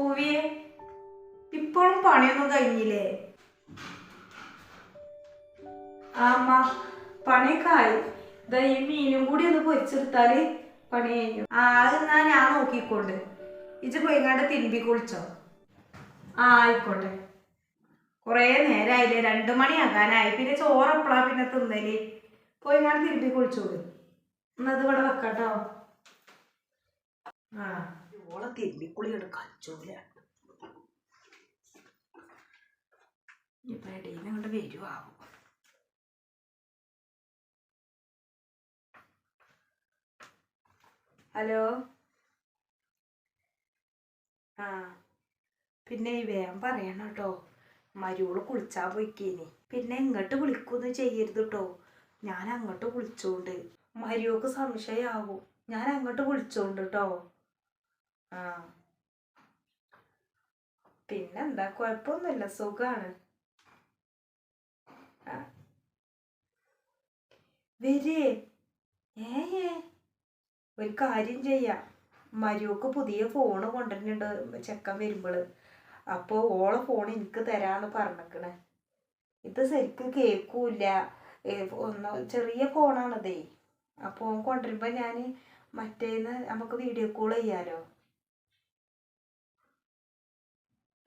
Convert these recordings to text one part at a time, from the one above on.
പൂവിയെ ഇപ്പോഴും പണിയൊന്നും കഴിഞ്ഞില്ലേ? ആമ്മ അമ്മ പണിയൊക്കെ ആയി ഇതാ ഈ മീനും കൂടി ഒന്ന് പൊരിച്ചെടുത്താൽ പണി കഴിഞ്ഞു. ആ എന്നാ ഞാൻ നോക്കിക്കൊണ്ട്. ഇജ് പോയിങ്ങാണ്ട് തിരുമ്പി കുളിച്ചോ? ആ ആയിക്കോട്ടെ. കുറേ നേരമായില്ലേ രണ്ടു മണിയാകാനായി പിന്നെ ചോറപ്പളാ പിന്നെ തിന്നൽ? പോയിങ്ങാണ്ട് തിരുമ്പി കുളിച്ചോളൂ. എന്നത് ഇവിടെ വെക്കാട്ടോ. ഓളെ ഇപ്പൊ ഇടയിൽ അങ്ങോട്ട് വരുവാകും ഹലോ? ആ. പിന്നെ വേഗം പറയണം കേട്ടോ. മരുവോൾ കുളിച്ചാ പോയിക്കേനി. പിന്നെ ഇങ്ങോട്ട് വിളിക്കൊന്നും ചെയ്യരുത് കേട്ടോ. ഞാൻ അങ്ങോട്ട് വിളിച്ചോണ്ട്. മരുവോക്ക് സംശയമാകും ഞാൻ അങ്ങോട്ട് വിളിച്ചോണ്ട് കേട്ടോ. ആ. പിന്നെന്താ? കുഴപ്പമൊന്നുമില്ല സുഖാണ്. വരേ. ഏ. ഒരു കാര്യം ചെയ്യാം. മരുവക്ക് പുതിയ ഫോണ് കൊണ്ടുവരുന്നുണ്ട് ചെക്കൻ വരുമ്പോൾ അപ്പോൾ ഓളെ ഫോൺ എനിക്ക് തരാന്ന് പറഞ്ഞേക്കണേ. ഇത് ശരിക്കും കേൾക്കൂല ഒന്ന് ചെറിയ ഫോണാണതേ അപ്പോൾ കൊണ്ടുവരുമ്പോൾ ഞാൻ മറ്റേന്ന് നമുക്ക് വീഡിയോ കോൾ ചെയ്യാലോ.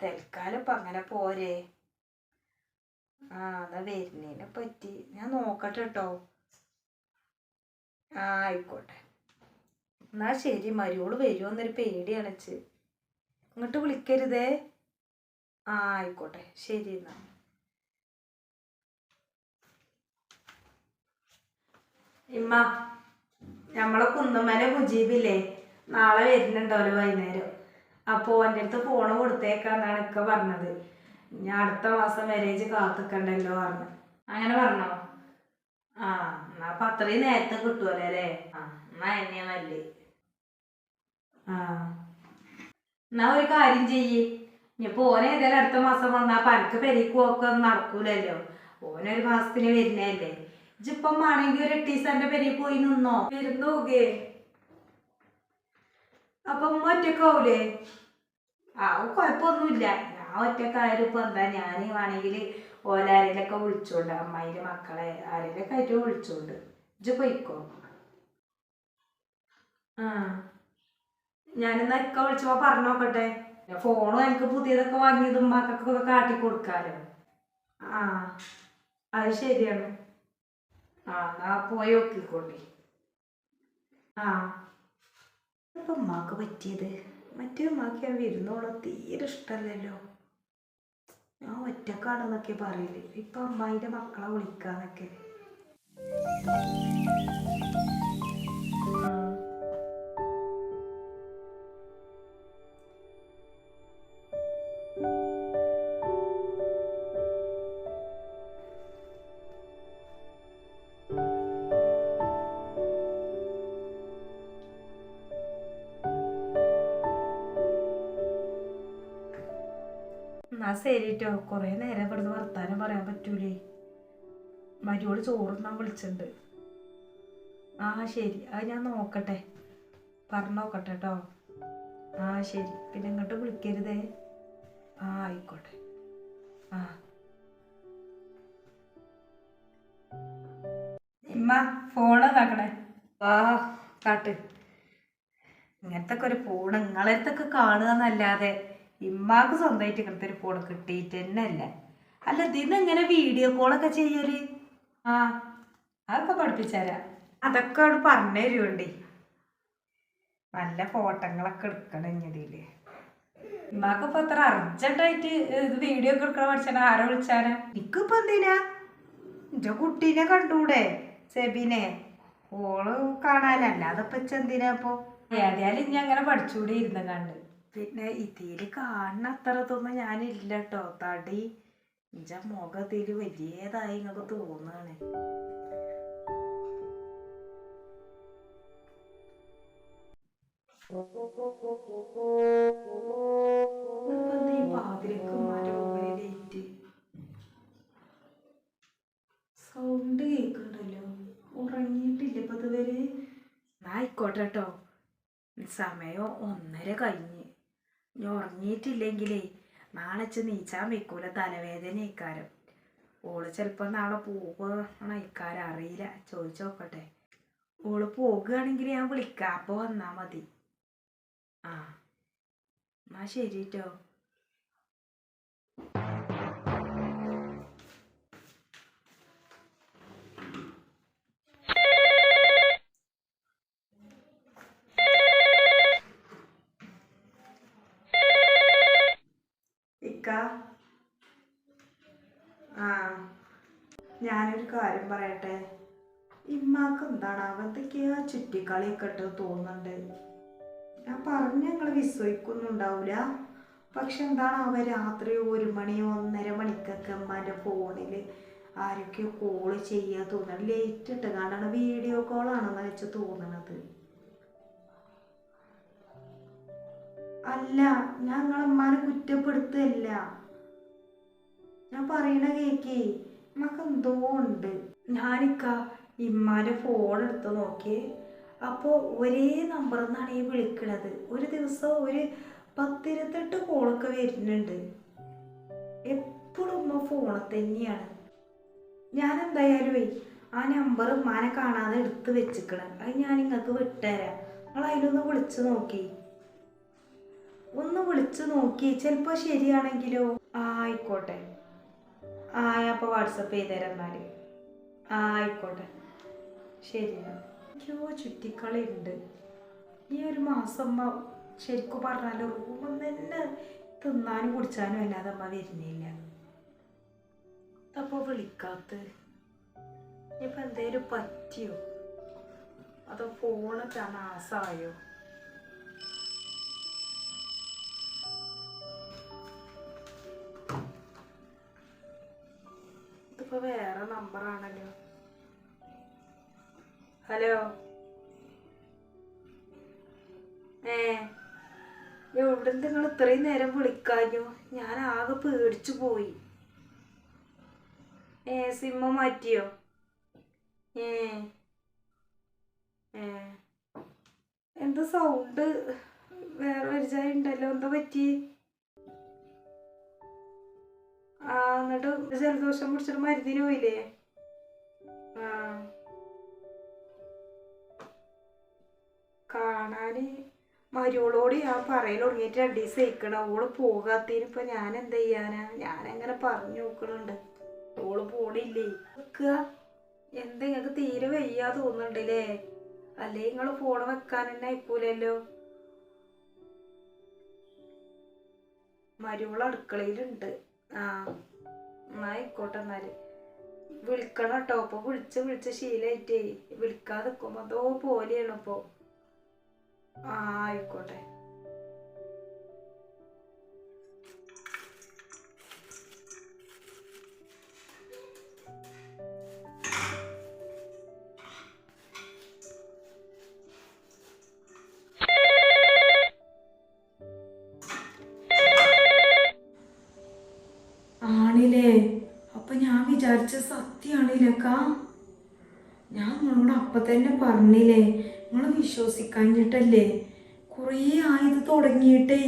തൽക്കാലം ഇപ്പം അങ്ങനെ പോരെ. ആ അതാ വരുന്നതിനെ പറ്റി. ഞാൻ നോക്കട്ടെ കേട്ടോ ആ ആയിക്കോട്ടെ. എന്നാ ശരി മരുവോൾ വരുമോന്നൊരു പേടിയാണച്ച് ഇങ്ങോട്ട് വിളിക്കരുതേ. ആ ആയിക്കോട്ടെ. ശരി എന്നാ. ഇമ്മ നമ്മളെ കുന്നമ്മല കുജീബില്ലേ നാളെ വരുന്നുണ്ടല്ലോ വൈകുന്നേരം? അപ്പോൾ എന്റെ അടുത്ത് ഫോണ് കൊടുത്തേക്കാന്നാണ് ഇക്ക പറഞ്ഞത്. ഞാൻ അടുത്ത മാസം മാരേജ് കാത്തിക്കണ്ടല്ലോ പറഞ്ഞു. അങ്ങനെ പറഞ്ഞോ? ആ എന്നാ അപ്പം അത്രയും നേരത്തെ കിട്ടുമല്ലോ അല്ലേ? ആ എന്നാ എന്നെയാ നല്ലേ. ആ. എന്നാ ഒരു കാര്യം ചെയ്യ്. ഇനിയിപ്പോൾ ഓനെ ഏതായാലും അടുത്ത മാസം വന്നാ പനിക്ക് പെരിക്ക് പോക്കെ ഒന്നും നടക്കൂലല്ലോ ഓനൊരു മാസത്തിന് വരുന്നതല്ലേ. ഇജിപ്പം ആണെങ്കിൽ ഒരു എട്ടീസ് എന്റെ പോയി നിന്നോ. വരുന്നു നോക്കേ അപ്പൊ ഉമ്മ ഒറ്റക്കാവൂലേ ആ കുഴപ്പമൊന്നുമില്ല. ഞാൻ ഒറ്റക്കായാലും ഇപ്പൊ എന്താ ഞാൻ വേണമെങ്കിൽ ഓലാരേലൊക്കെ വിളിച്ചോണ്ട് അമ്മായിന്റെ മക്കളെ ആരേലൊക്കെ ആയിട്ട് വിളിച്ചോണ്ട് ഇജ്ജ് പോയിക്കോ? ആ. ഞാനെന്നാ ഇക്ക വിളിച്ചപ്പോ പറഞ്ഞു നോക്കട്ടെ. ഫോണും എനിക്ക് പുതിയതൊക്കെ വാങ്ങിയത് ഉമ്മാക്കൊക്കെ കാട്ടി കൊടുക്കാലോ. ആ അത് ശരിയാണ്. ആ പോയി നോക്കിക്കോണ്ടി ആ. ഇപ്പൊ ഉമ്മാക്ക് പറ്റിയത്? മറ്റേ ഉമ്മാക്ക് ഞാൻ വരുന്നോളം തീരെ ഇഷ്ടമല്ലല്ലോ. ഞാൻ ഒറ്റക്കാണെന്നൊക്കെ പറയൽ. ഇപ്പം അമ്മായിന്റെ മക്കളെ വിളിക്കാന്നൊക്കെ. ആ. എന്നാ ശരിട്ടോ കുറേ നേരം ഇവിടുന്ന് വർത്താനം പറയാൻ പറ്റൂലേ? മരിയോട് ചോറുണ്ണാൻ വിളിച്ചിട്ടുണ്ട്. ആ ശരി. അത് ഞാൻ നോക്കട്ടെ. പറഞ്ഞു നോക്കട്ടെ കേട്ടോ ആ ശരി. പിന്നെ ഇങ്ങോട്ട് വിളിക്കരുതേ. ആ ആയിക്കോട്ടെ. ആ. ഇമ്മ ഫോണ് നോക്കണേ ആ കാട്ട്. ഇങ്ങനത്തെ ഒരു ഫോൺ നിങ്ങളടുത്തൊക്കെ കാണുക എന്നല്ലാതെ ഇമ്മാക്ക് സ്വന്തമായിട്ട് ഇങ്ങനത്തെ ഒരു ഫോൺ കിട്ടിയിട്ട് തന്നെ അല്ല അല്ല ഇതിന്ന് എങ്ങനെ വീഡിയോ കോളൊക്കെ ചെയ്യൽ? ആ അതൊക്കെ പഠിപ്പിച്ചാരാ. അതൊക്കെ അവിടെ പറഞ്ഞു തരുമുണ്ടേ നല്ല ഫോട്ടോകളൊക്കെ എടുക്കണം ഇഞ്ഞതിൽ ഇമ്മാക്ക് ഇപ്പൊ അത്ര അർജന്റായിട്ട് ഇത് വീഡിയോ ഒക്കെ എടുക്കണം പഠിച്ചാൽ ആരെ വിളിച്ചാരാ എനിക്കിപ്പോ എന്തിനാ? എന്റെ കുട്ടീനെ കണ്ടൂടെ സെബിനെ. ഓൾ കാണാനല്ല. അതിപ്പോ എന്തിനാ ഇപ്പൊ? ഏതായാലും ഇനി അങ്ങനെ പഠിച്ചുകൂടി ഇരുന്ന് കണ്ട്. പിന്നെ ഇതിൽ കാണുന്ന അത്ര ഇതൊന്നും ഞാനില്ല കേട്ടോ തടി ഇഞ്ച മുഖത്തിൽ വലിയതായി ഇങ്ങക്ക് തോന്നാണ്. സൗണ്ട് കേൾക്കണ്ടല്ലോ? ഉറങ്ങിയിട്ടില്ല ഇപ്പൊ ഇതുവരെ. ആയിക്കോട്ടെ കേട്ടോ സമയം ഒന്നര കഴിഞ്ഞ്. ഇനി ഉറങ്ങിയിട്ടില്ലെങ്കിലേ നാളെ ചെന്ന് നീച്ചാൻ വെക്കൂല തലവേദന ഇക്കാരം ഓൾ ചിലപ്പോൾ നാളെ പോകണം ഇക്കാരം അറിയില്ല. ചോദിച്ചു നോക്കട്ടെ. ഓൾ പോകുകയാണെങ്കിൽ ഞാൻ വിളിക്കാം അപ്പോൾ വന്നാൽ മതി. ആ എന്നാ ശരി കേട്ടോ ആ. ഞാനൊരു കാര്യം പറയട്ടെ? ഇമ്മാക്ക് എന്താണ് അവന്തൊക്കെയാ ചുറ്റിക്കളിയൊക്കെ ഇട്ട് തോന്നുന്നുണ്ട്. ഞാൻ പറഞ്ഞ് ഞങ്ങൾ വിശ്വസിക്കുന്നുണ്ടാവില്ല പക്ഷെ എന്താണ് അവ രാത്രി ഒരു മണി ഒന്നര മണിക്കൊക്കെ അമ്മാന്റെ ഫോണിൽ ആരൊക്കെയോ കോൾ ചെയ്യാൻ തോന്നുന്നത് ലേറ്റ് ഇട്ട് കാണാണ് വീഡിയോ കോളാണെന്ന് വെച്ച് തോന്നണത്. അല്ല ഞങ്ങളമ്മാനെ കുറ്റപ്പെടുത്തല്ല. ഞാൻ പറയണ കേക്കേ. നമുക്ക് എന്തോ ഉണ്ട്. ഞാനിക്ക ഇമ്മാന്റെ ഫോൺ എടുത്ത് നോക്കി അപ്പോൾ ഒരേ നമ്പറിൽ നിന്നാണ് ഈ വിളിക്കണത്. ഒരു ദിവസം ഒരു പത്തിരുപത്തെട്ട് കോളൊക്കെ വരുന്നുണ്ട്. എപ്പോഴും ഉമ്മ ഫോണിൽ തന്നെയാണ്. ഞാൻ എന്തായാലും ആ നമ്പർ ഉമ്മാനെ കാണാതെ എടുത്ത് വെച്ചിക്കണം. അത് ഞാൻ നിങ്ങൾക്ക് വിട്ടുതരാം. നിങ്ങൾ അതിലൊന്ന് വിളിച്ചു നോക്കി. ഒന്ന് വിളിച്ചു നോക്കി. ചിലപ്പോൾ ശരിയാണെങ്കിലോ? ആയിക്കോട്ടെ. ആ ഞാൻ അപ്പോൾ വാട്സപ്പ് ചെയ്തുതരാം എന്നാൽ ആ ആയിക്കോട്ടെ. ശരി. എനിക്കോ ചുറ്റിക്കളയുണ്ട്. ഈ ഒരു മാസം ശരിക്കും പറഞ്ഞാൽ റൂമിൽ തന്നെ തിന്നാനും കുടിച്ചാനും അല്ലാതെ അമ്മ വരുന്നില്ല. അപ്പോൾ വിളിക്കാത്ത ഇനിയിപ്പോൾ എന്തേലും പറ്റിയോ? അതോ ഫോണൊക്കെ നാശമായോ ഇതിപ്പോ വേറെ നമ്പറാണല്ലോ ഹലോ ഏ? എവിടെ നിങ്ങൾ ഇത്രയും നേരം വിളിക്കാഞ്ഞു? ഞാൻ ആകെ പേടിച്ചു പോയി. ഏ സിമ്മ മാറ്റിയോ? ഏ? ഏ? എന്താ സൗണ്ട് വേറെ ഒരു ഉണ്ടല്ലോ. എന്താ പറ്റി എന്നിട്ട് ജലദോഷം പിടിച്ചിട്ട് മരുന്നിന് പോയില്ലേ? കാണാന് മരുവളോട് ഞാൻ പറയൽ തുടങ്ങിയിട്ട് രണ്ട് ദിവസം ഇരിക്കണം ഓൾ പോകാത്തതിന് ഇപ്പൊ ഞാൻ എന്താ ചെയ്യാനാ? ഞാൻ എങ്ങനെ പറഞ്ഞു നോക്കണുണ്ട്. ഓൾ പോണില്ലേ? വെക്കുക എന്താ നിങ്ങൾക്ക് തീരെ വയ്യാ തോന്നുന്നുണ്ടല്ലേ അല്ലേ നിങ്ങൾ ഫോണ് വെക്കാൻ തന്നെ അയക്കൂലല്ലോ മരുവള അടുക്കളയിലുണ്ട്. ആ. ആയിക്കോട്ടെ എന്നാൽ. വിളിക്കണം കേട്ടോ. അപ്പൊ വിളിച്ച് വിളിച്ച് ശീലായിട്ടേ. വിളിക്കാതെ നിക്കുമ്പോ എന്തോ പോലെയാണ് ഇപ്പൊ. ആ ആയിക്കോട്ടെ. സത്യാണില്ലേക്ക ഞാൻ നിങ്ങളോട് അപ്പം തന്നെ പറഞ്ഞില്ലേ നിങ്ങൾ വിശ്വസിക്കാഞ്ഞിട്ടല്ലേ? കുറേ ആയത് തുടങ്ങിയിട്ടേ.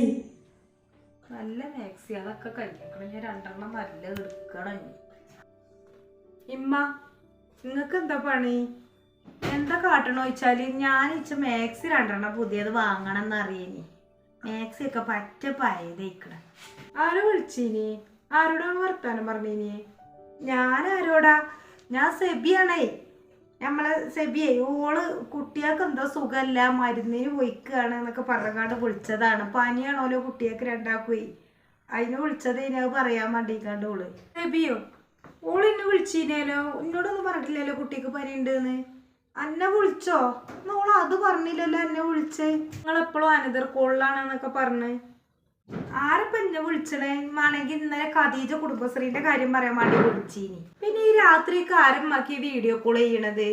നല്ല മാക്സി അതൊക്കെ കഴിക്കണം. ഞാൻ രണ്ടെണ്ണം നല്ല എടുക്കണം ഇമ്മ നിങ്ങൾക്ക് എന്താ പണി? എന്താ കാട്ടണോ വെച്ചാൽ ഞാൻ ഇച്ച മാക്സി രണ്ടെണ്ണം പുതിയത് വാങ്ങണം എന്നറിയേനി മാക്സി ഒക്കെ പറ്റ പയതേക്കണ. ആരോ വിളിച്ചീനി. ആരോടാണ് വർത്താനം പറഞ്ഞീനി? ഞാൻ ആരോടാ? ഞാൻ സെബിയാണേ. നമ്മളെ സെബിയെ. ഓൾ കുട്ടികൾക്ക് എന്തോ സുഖമല്ല മരുന്നിന് പോയിക്കാണ് എന്നൊക്കെ പറഞ്ഞാണ്ട് വിളിച്ചതാണ്. പനിയാണോലോ കുട്ടികൾക്ക് രണ്ടാക്കുവേ അതിന് വിളിച്ചത് ഇനി അത് പറയാൻ വേണ്ടിക്കാണ്ട് ഓൾ. സെബിയോ ഓൾ എന്നെ വിളിച്ചിരുന്നല്ലോ എന്നോടൊന്നും പറഞ്ഞിട്ടില്ലല്ലോ കുട്ടിക്ക് പനി ഉണ്ടെന്ന് അന്നെ വിളിച്ചോ? ഓൾ അത് പറഞ്ഞില്ലല്ലോ എന്നെ വിളിച്ചേ. നിങ്ങളെപ്പോഴും അനന്തർ കോളിലാണെന്നൊക്കെ പറഞ്ഞ്. ആരപ്പം എന്നെ വിളിച്ചണേ? ആണെങ്കിൽ ഇന്നലെ ഖദീജ കുടുംബശ്രീന്റെ കാര്യം പറയാൻ വേണ്ടി വിളിച്ചീനി. പിന്നെ ഈ രാത്രിയൊക്കെ ആരമ്മാക്കി വീഡിയോ കോൾ ചെയ്യണത്?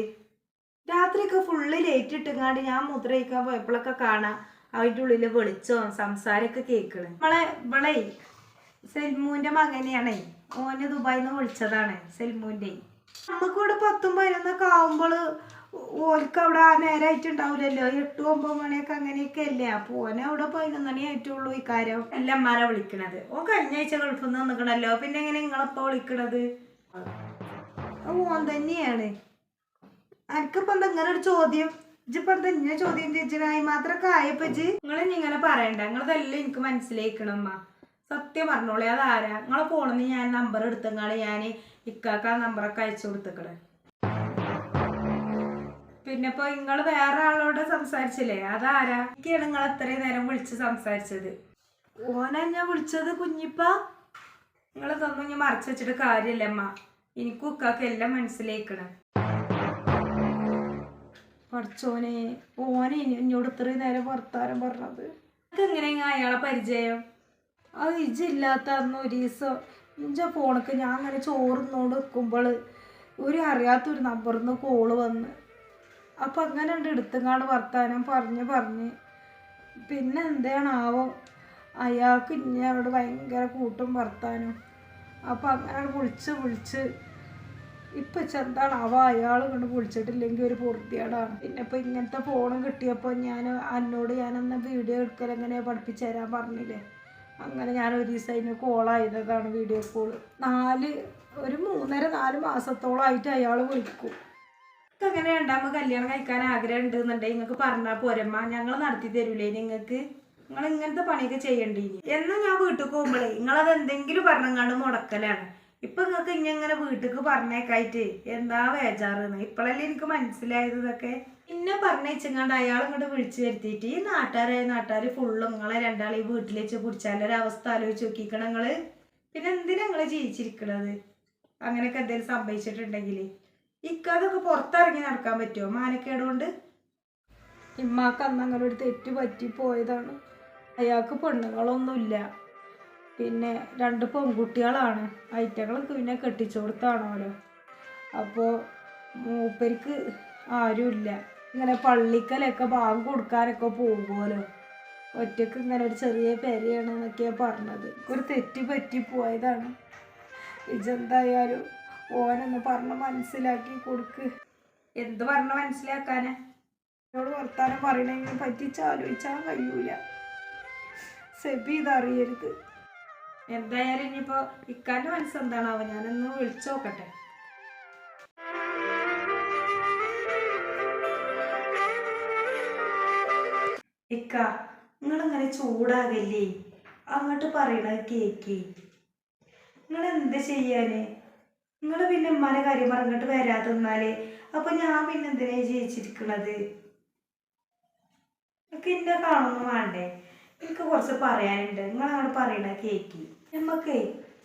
രാത്രിയൊക്കെ ഫുള്ള് ലേറ്റ് ഇട്ടുങ്ങാണ്ട് ഞാൻ മുദ്ര കഴിക്കാൻ പോയപ്പോഴൊക്കെ കാണാം. അവരുടെ ഉള്ളിൽ വെളിച്ചോ സംസാരമൊക്കെ കേൾക്കണ് നമ്മളെ ഇവളെ സെൽമൂന്റെ മകനെയാണേ. ഓന് ദുബായിന്ന് വിളിച്ചതാണ് സെൽമൂന്റെ. നമുക്കിവിടെ പത്തും പതിനൊന്നൊക്കെ ആവുമ്പോൾ ഓൽക്ക് അവിടെ ആ നേരമായിട്ടുണ്ടാവില്ലല്ലോ എട്ട് ഒമ്പത് മണിയൊക്കെ അങ്ങനെയൊക്കെ അല്ലേ? അപ്പോൾ ഓനെ അവിടെ പതിനൊന്ന് മണി ആയിട്ടുള്ളൂ ഇക്കാര്യം കാര്യം. എല്ലാം അമ്മാരെ വിളിക്കണത്. ഓൻ കഴിഞ്ഞ ആഴ്ച ഗൾഫിൽ നിന്ന് നിൽക്കണല്ലോ പിന്നെ എങ്ങനെ നിങ്ങളിപ്പോൾ വിളിക്കണത്? ഓൻ തന്നെയാണ്. എനിക്കിപ്പോ എന്താ ഇങ്ങനെ ഒരു ചോദ്യം? ഇജിപ്പോ എന്താ ഇങ്ങനെ ചോദ്യം ചേച്ചിനായി മാത്രമൊക്കെ ആയപ്പോ ഇജ് നിങ്ങളെ ഇങ്ങനെ പറയണ്ട. നിങ്ങളതെല്ലാം എനിക്ക് മനസ്സിലാക്കണം അമ്മ സത്യം പറഞ്ഞോളെ. അതാരാ? നിങ്ങളെ ഫോണിൽ നിന്ന് ഞാൻ നമ്പർ എടുത്തങ്ങളെ ഞാൻ ഇക്കാക്ക ആ നമ്പറൊക്കെ അയച്ചു കൊടുത്തേക്കണേ. പിന്നെ ഇപ്പൊ നിങ്ങൾ വേറെ ആളോട് സംസാരിച്ചില്ലേ? അതാരാ? എനിക്കാണ് നിങ്ങൾ അത്രയും നേരം വിളിച്ച് സംസാരിച്ചത്. ഓനാ ഞാൻ വിളിച്ചത് കുഞ്ഞിപ്പ. നിങ്ങൾ തന്നു ഞാൻ മറച്ചു വെച്ചിട്ട് കാര്യമില്ല അമ്മ. എനിക്കും ഉക്കാക്ക് എല്ലാം മനസ്സിലേക്കണം പഠിച്ചോനെ ഓനെ എന്നോട് ഇത്രയും നേരം വർത്താനം പറഞ്ഞത്. എങ്ങനെയാ അയാളെ പരിചയം? അത് ഇജില്ലാത്ത അന്ന് ഒരു ദിവസം ഇഞ്ച ഫോണൊക്കെ ഞാൻ അങ്ങനെ ചോറുന്നോണ്ട് നിൽക്കുമ്പോൾ ഒരു അറിയാത്തൊരു നമ്പറിൽ നിന്ന് കോൾ വന്ന് അപ്പം അങ്ങനെ ഉണ്ട് എടുത്തങ്ങാട് വർത്താനം പറഞ്ഞ് പറഞ്ഞ്. പിന്നെ എന്താണാവോ? അയാൾക്ക് ഇനി ഭയങ്കര കൂട്ടും വർത്താനം. അപ്പം അങ്ങനെ വിളിച്ച് വിളിച്ച് ഇപ്പൊ ചെന്താണ് അവ അയാൾ കൊണ്ട് വിളിച്ചിട്ടില്ലെങ്കിൽ ഒരു പൂർത്തിയാടാണ് പിന്നെ ഇപ്പൊ ഇങ്ങനത്തെ ഫോണും കിട്ടിയപ്പോൾ ഞാൻ അന്നോട് ഞാൻ അന്ന് വീഡിയോ എടുക്കൽ എങ്ങനെ പഠിപ്പിച്ചു തരാൻ പറഞ്ഞില്ലേ? അങ്ങനെ ഞാൻ ഒരു ദിവസം അതിന് കോളായതാണ് വീഡിയോ കോൾ നാല് ഒരു മൂന്നര നാല് മാസത്തോളമായിട്ട് അയാൾ വിളിക്കും. അങ്ങനെ രണ്ടാമത് കല്യാണം കഴിക്കാൻ ആഗ്രഹം ഉണ്ടെന്നുണ്ടെങ്കിൽ നിങ്ങൾക്ക് പറഞ്ഞാൽ പോരമ്മ. ഞങ്ങൾ നടത്തി തരൂലേ നിങ്ങൾക്ക്. നിങ്ങൾ ഇങ്ങനത്തെ പണിയൊക്കെ ചെയ്യണ്ടേ എന്നാ ഞാൻ വീട്ടിൽ പോകുമ്പോഴേ നിങ്ങളത് എന്തെങ്കിലും പറഞ്ഞങ്ങാണ്ട് മുടക്കലാണ്. ഇപ്പൊ നിങ്ങൾക്ക് ഇങ്ങനെ വീട്ടിക്ക് പറഞ്ഞേക്കായിട്ട്? എന്താ വേജാറെന്ന് ഇപ്പോഴല്ലേ എനിക്ക് മനസ്സിലായത് ഇതൊക്കെ. പിന്നെ പറഞ്ഞേച്ചങ്ങാണ്ട് അയാൾ ഇങ്ങോട്ട് വിളിച്ചു വരുത്തിയിട്ട് ഈ നാട്ടുകാരെ നാട്ടുകാർ ഫുള്ള് നിങ്ങളെ രണ്ടാളെ ഈ വീട്ടിൽ വെച്ച് പിടിച്ചാലൊരു ഒരു അവസ്ഥ ആലോചിച്ച് നോക്കിക്കണം നിങ്ങൾ. പിന്നെ എന്തിനാ നിങ്ങൾ ജീവിച്ചിരിക്കണത്? അങ്ങനെയൊക്കെ എന്തെങ്കിലും സംഭവിച്ചിട്ടുണ്ടെങ്കിൽ ഇക്കതൊക്കെ പുറത്തിറങ്ങി നടക്കാൻ പറ്റുമോ? മാനക്കേട് കൊണ്ട്? ഇമ്മാക്ക് അന്ന് അങ്ങനെ ഒരു തെറ്റ് പറ്റി പോയതാണ്. അയാൾക്ക് പെണ്ണുങ്ങളൊന്നുമില്ല. പിന്നെ രണ്ട് പെൺകുട്ടികളാണ്. ഐറ്റകളൊക്കെ പിന്നെ കെട്ടിച്ചു കൊടുത്താണോലോ അപ്പോൾ മൂപ്പർക്ക് ആരുമില്ല. ഇങ്ങനെ പള്ളിക്കലൊക്കെ ബാങ്ക് കൊടുക്കാനൊക്കെ പോകുമല്ലോ. ഒറ്റയ്ക്ക് ഇങ്ങനെ ഒരു ചെറിയ പെരയാണ് എന്നൊക്കെയാണ് പറഞ്ഞത്. ഒരു തെറ്റ് പറ്റി പോയതാണ്. ഇജെന്തായാലും ഓനൊന്ന് പറഞ്ഞ് മനസ്സിലാക്കി കൊടുക്ക്. എന്ത് പറഞ്ഞ് മനസ്സിലാക്കാനാ? എന്നോട് വർത്താനം പറയണെങ്കിലും പറ്റിച്ചാലോചിച്ചാൽ കഴിയൂല. സെബി ഇതറിയരുത്. എന്തായാലും ഇനിയിപ്പോ ഇക്കാന്റെ മനസ്സെന്താണാവോ? ഞാനൊന്ന് വിളിച്ചു നോക്കട്ടെ. ഇക്ക നിങ്ങളിങ്ങനെ ചൂടാകല്ലേ? അങ്ങോട്ട് പറയണത് കേക്ക്. നിങ്ങൾ എന്ത് ചെയ്യാന്? നിങ്ങൾ പിന്നെ ഉമ്മാനെ കാര്യം പറഞ്ഞിട്ട് വരാതെ നിന്നാൽ അപ്പൊ ഞാൻ പിന്നെ എന്തിനാ ജയിച്ചിരിക്കണത് എനിക്ക് എന്നെ കാണുന്നു വേണ്ടേ? എനിക്ക് കുറച്ച് പറയാനുണ്ട്. നിങ്ങൾ അങ്ങോട്ട് പറയണ കേക്ക്. നമുക്ക്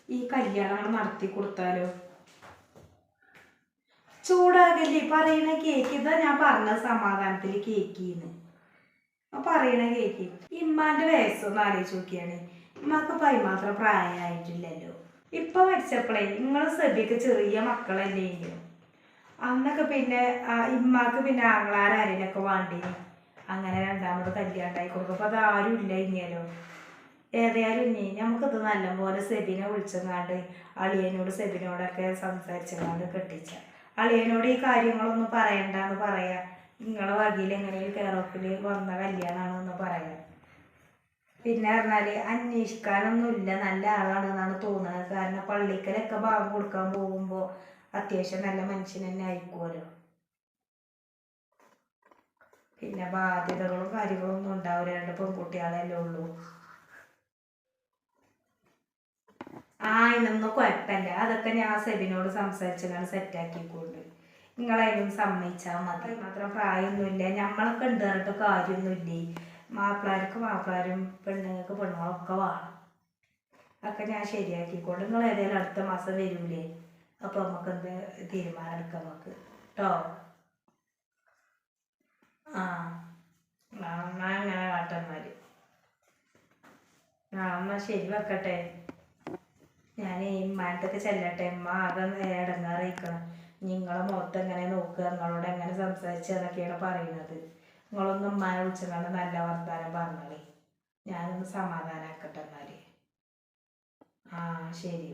ഈ കല്യാണം നടത്തി കൊടുത്താലോ? ചൂടാകല്ലേ? പറയണ കേക്ക്. ഇതാ ഞാൻ പറഞ്ഞ സമാധാനത്തിൽ കേക്കിന്ന്. പറയണ കേക്ക്. ഇമ്മാന്റെ വയസ്സൊന്ന് ആലോചിച്ച് നോക്കിയാണ്. ഇമ്മാക്ക് പൈമാത്രം പ്രായമായിട്ടില്ലല്ലോ ഇപ്പൊ മരിച്ചപ്പോഴേ നിങ്ങൾ സെബിക്ക് ചെറിയ മക്കളല്ലേ അന്നൊക്കെ പിന്നെ ഇമ്മാക്ക് പിന്നെ ആങ്ങളാരൊക്കെ വേണ്ടി അങ്ങനെ രണ്ടാമത് കല്യാണം ഉണ്ടായി കൊടുക്കും. അപ്പൊ അത് ആരും ഇല്ല ഇനിയല്ലോ. ഏതായാലും ഇനി നമുക്കിത് നല്ലപോലെ സെബിനെ വിളിച്ചങ്ങാണ്ട് അളിയനോട് സെബിനോടൊക്കെ സംസാരിച്ചങ്ങാണ്ട് കെട്ടിച്ച. അളിയനോട് ഈ കാര്യങ്ങളൊന്നും പറയണ്ടെന്ന് പറയാ. നിങ്ങളെ വകയിൽ എങ്ങനെയും കേരളത്തിൽ വന്ന കല്യാണമാണെന്ന് പറയാം. പിന്നെ പറഞ്ഞാൽ അന്വേഷിക്കാനൊന്നുമില്ല. നല്ല ആളാണെന്നാണ് തോന്നുന്നത്. കാരണം പള്ളിക്കലൊക്കെ ഭാഗം കൊടുക്കാൻ പോകുമ്പോ അത്യാവശ്യം നല്ല മനുഷ്യൻ തന്നെ ആയിരിക്കുമല്ലോ. പിന്നെ ബാധ്യതകളും കാര്യങ്ങളും ഒന്നും ഉണ്ടാവില്ല. രണ്ട് പെൺകുട്ടികളല്ലേ ഉള്ളൂ. ആ ഇതൊന്നും കുഴപ്പമില്ല. അതൊക്കെ ഞാൻ സെബിനോട് സംസാരിച്ചാണ് സെറ്റാക്കിക്കൊണ്ട് നിങ്ങളതിനും സമ്മതിച്ചാൽ മതി. മാത്രം പ്രായമൊന്നുമില്ല. ഞമ്മളൊക്കെ ഉണ്ട് പറഞ്ഞിട്ട് കാര്യമൊന്നുമില്ലേ? മാപ്പിളാർക്ക് മാപ്പിളാരും പെണ്ണുങ്ങൾക്ക് പെണ്ണുങ്ങളൊക്കെ വേണം. അതൊക്കെ ഞാൻ ശരിയാക്കിക്കോളും. നിങ്ങൾ ഏതായാലും അടുത്ത മാസം വരൂലേ? അപ്പോൾ നമുക്ക് എന്ത് തീരുമാനം എടുക്കാം നമുക്ക്. കേട്ടോ ആ. എന്നാ അങ്ങനെ കാട്ടന്മാർ ആ എന്നാ ശരി വെക്കട്ടെ. ഞാൻ ഈ ഉമ്മാനത്തൊക്കെ ചെല്ലട്ടെ. ഉമ്മ ആകെ ഇടങ്ങാറിയിക്കണം. നിങ്ങളെ മുഖത്ത് എങ്ങനെ നോക്കുക? നിങ്ങളോട് എങ്ങനെ സംസാരിച്ചെന്നൊക്കെയാണ് പറയുന്നത് നിങ്ങളൊന്നും ഉമ്മാനെ വിളിച്ചിട്ടാണ് നല്ല വർത്താനം പറഞ്ഞോളി. ഞാനൊന്ന് സമാധാനാക്കട്ടെ എന്നാൽ. ആ ശരി.